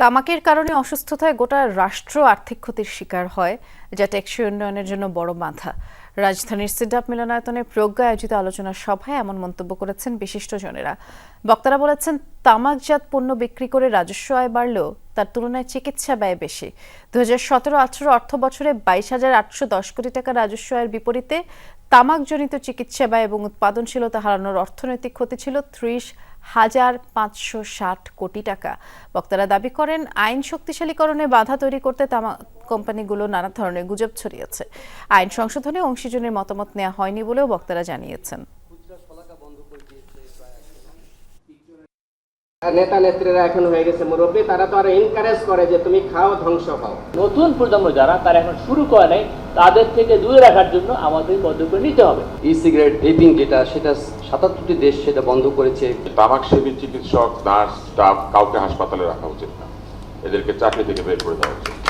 তামাকের কারণে অসুস্থতায় গোটা রাষ্ট্র আর্থিক ক্ষতির শিকার হয়, যা টেকসই উন্নয়নের জন্য বড় বাধা। রাজধানীর সিডাপ মিলনায়তনে প্রজ্ঞা আয়োজিত আলোচনা সভায় এমন মন্তব্য করেছেন বিশিষ্টজনেরা। বক্তারা বলেছেন, তামাকজাত পণ্য বিক্রি করে রাজস্ব আয় বাড়লেও তার তুলনায় চিকিৎসা ব্যয় বেশি। দু হাজার সতেরো আঠারো অর্থ বছরে বাইশ হাজার আটশো দশ কোটি টাকা রাজস্ব আয়ের বিপরীতে তামাকজনিত চিকিৎসা ব্যয় এবং উৎপাদনশীলতা হারানোর অর্থনৈতিক ক্ষতি ছিল ত্রিশ হাজার পাঁচশো ষাট কোটি টাকা। বক্তারা দাবি করেন, আইন শক্তিশালীকরণে বাধা তৈরি করতে তামাক কোম্পানিগুলো নানা ধরনের গুজব ছড়িয়েছে। আইন সংশোধনে অংশীজনের মতামত নেওয়া হয়নি বলেও বক্তারা জানিয়েছেন। নেতা নেত্রীরা এখন হয়ে গেছে মুরব্বী তারা তো আরও এনকারেজ করে যে তুমি খাও ধ্বংস পাও নতুন প্রজন্ম যারা তারা এখন শুরু করে নাই তাদের থেকে দূরে রাখার জন্য আমাদের পদক্ষেপ নিতে হবে। ই সিগারেট ভেপিং যেটা সেটা সাতাত্তরটি দেশ সেটা বন্ধ করেছে। তামাক সেবী চিকিৎসক নার্স স্টাফ কাউকে হাসপাতালে রাখা উচিত না। এদেরকে চাকরি থেকে বের করে দেওয়া উচিত।